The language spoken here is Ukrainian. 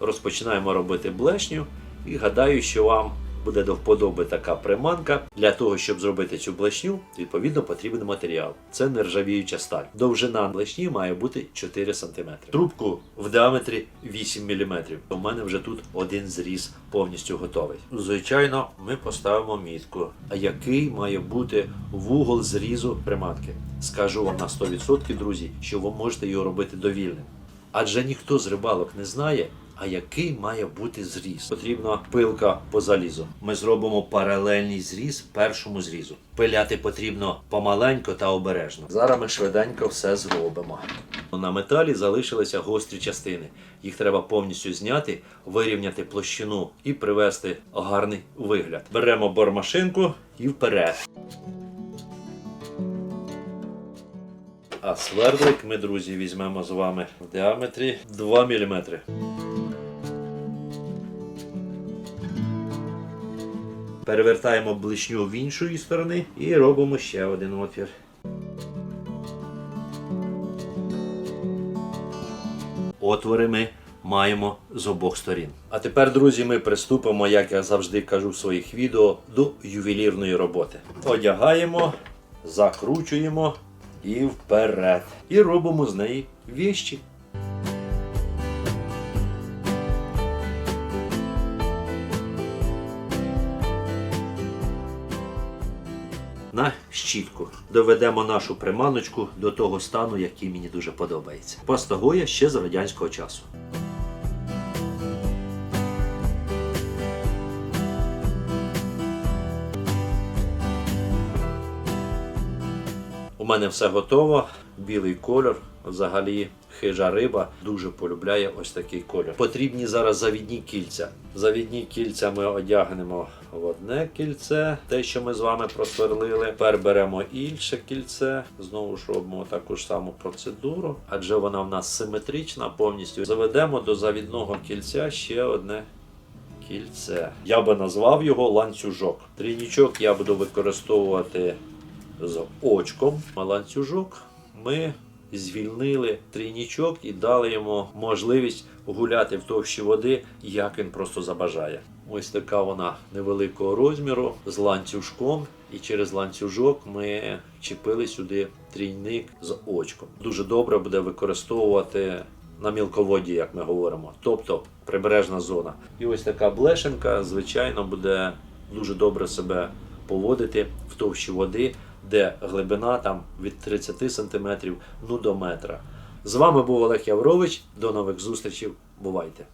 розпочинаємо робити блешню і гадаю, що вам буде до вподоби така приманка. Для того, щоб зробити цю блешню, відповідно потрібен матеріал. Це нержавіюча сталь. Довжина блешні має бути 4 см. Трубку в діаметрі 8 мм. У мене вже тут один зріз повністю готовий. Звичайно, ми поставимо мітку. Який має бути вугол зрізу приманки? Скажу вам на 100%, друзі, що ви можете його робити довільним. Адже ніхто з рибалок не знає, а який має бути зріз. Потрібна пилка по залізу. Ми зробимо паралельний зріз першому зрізу. Пиляти потрібно помаленько та обережно. Зараз ми швиденько все зробимо. На металі залишилися гострі частини. Їх треба повністю зняти, вирівняти площину і привести гарний вигляд. Беремо бормашинку і вперед. А свердлик ми, друзі, візьмемо з вами в діаметрі 2 мм. Перевертаємо блишню в іншої сторони і робимо ще один отвір. Отвори ми маємо з обох сторін. А тепер, друзі, ми приступимо, як я завжди кажу в своїх відео, до ювелірної роботи. Одягаємо, закручуємо і вперед. І робимо з неї віщі. На щітку доведемо нашу приманочку до того стану, який мені дуже подобається. Постагує ще з радянського часу. Мене все готово. Білий кольор. Взагалі хижа риба дуже полюбляє ось такий кольор. Потрібні зараз завідні кільця. Завідні кільця ми одягнемо в одне кільце, те, що ми з вами просверлили. Тепер беремо інше кільце. Знову ж робимо таку ж саму процедуру, адже вона в нас симетрична повністю. Заведемо до завідного кільця ще одне кільце. Я би назвав його ланцюжок. Трійнічок я буду використовувати з очком. А ланцюжок ми звільнили трійнічок і дали йому можливість гуляти в товщі води, як він просто забажає. Ось така вона невеликого розміру з ланцюжком, і через ланцюжок ми чіпили сюди трійник з очком. Дуже добре буде використовувати на мілководді, як ми говоримо, тобто прибережна зона. І ось така блешенка, звичайно, буде дуже добре себе поводити в товщі води, де глибина там від 30 см ну, до метра. З вами був Олег Яврович. До нових зустрічей. Бувайте!